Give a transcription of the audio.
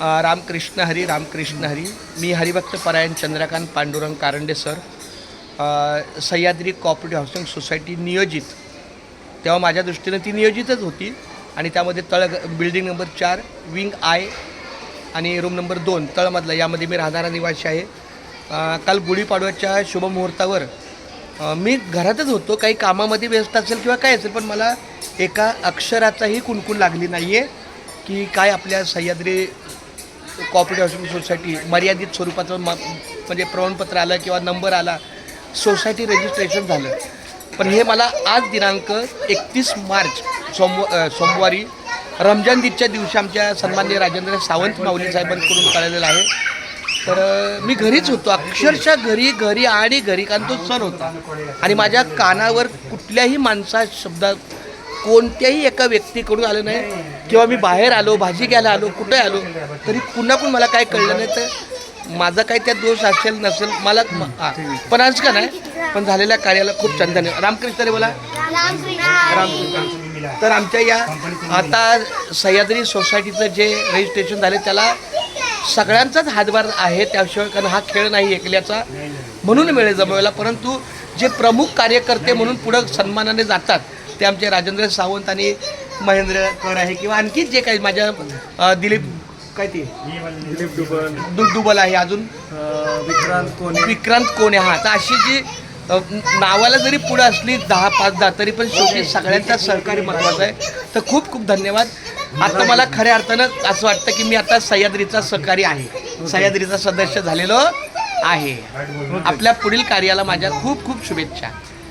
रामकृष्ण हरी रामकृष्ण हरी. मी हरिभक्त परायण Chandrakant Pandurang Karande sir. Sahyadri cooperative housing society नियोजित. तेव्हा माझ्या दृष्टीनं ती नियोजितच होती. आणि त्यामध्ये तळ बिल्डिंग नंबर चार विंग आय आणि रूम नंबर दोन तळमधला. यामध्ये मी राहणारा निवासी आहे. काल गुढीपाडव्याच्या शुभमुहूर्तावर मी घरातच होतो. काही कामामध्ये व्यस्त असेल किंवा काय असेल पण मला एका अक्षराचाही कुणकुण लागली नाही आहे की काय आपल्या सह्याद्री कॉपरेटिव्ह हाऊसिंग सोसायटी मर्यादित स्वरूपाचं म म्हणजे प्रमाणपत्र आलं किंवा नंबर आला सोसायटी रजिस्ट्रेशन झालं. पण हे मला आज दिनांक एकतीस मार्च सोमव सोमवारी रमजान ईदच्या दिवशी आमच्या सन्माननीय राजेंद्र सावंत माऊली साहेबांकडून कळलेलं आहे. तर मी घरीच होतो. अक्षरशः घरी घरी आणि घरी कारण तो सण होता. आणि माझ्या कानावर कुठल्याही माणसा शब्दात कोणत्याही एका व्यक्तीकडून आलं नाही. किंवा मी बाहेर आलो भाजी घ्यायला आलो कुठे आलो तरी पुन्हा पण मला काय कळलं नाही तर माझा काही त्यात दोष असेल नसेल मला. पण आज का नाही पण झालेल्या कार्याला खूप छान धन्यवाद रामकृष्ण रे बोला. रामकृष्ण तर आमच्या या आता सह्याद्री सोसायटीचं जे रजिस्ट्रेशन झाले त्याला सगळ्यांचाच हातभार आहे त्याशिवाय कारण हा खेळ नाही एकल्याचा. म्हणून वेळ जमवायला परंतु जे प्रमुख कार्यकर्ते म्हणून पुढं सन्मानाने जातात ते आमचे राजेंद्र सावंत आणि महेंद्र कर आहे किंवा आणखी जे काही माझ्या दिलीप काय ते? दिलीप दुबन दु दुबल आहे अजून. विक्रांत कोणे विक्रांत कोण आहे हा. तर अशी जी नावाला जरी पुढे असली दहा पाच दहा तरी पण शेवटी सगळ्यांचा सहकार्य महत्वाचं आहे. तर खूप खूप धन्यवाद. आता मला खऱ्या अर्थानं असं वाटतं की मी आता सह्याद्रीचा सहकारी आहे. सह्याद्रीचा सदस्य झालेलो आहे. आपल्या पुढील कार्याला माझ्या खूप खूप शुभेच्छा.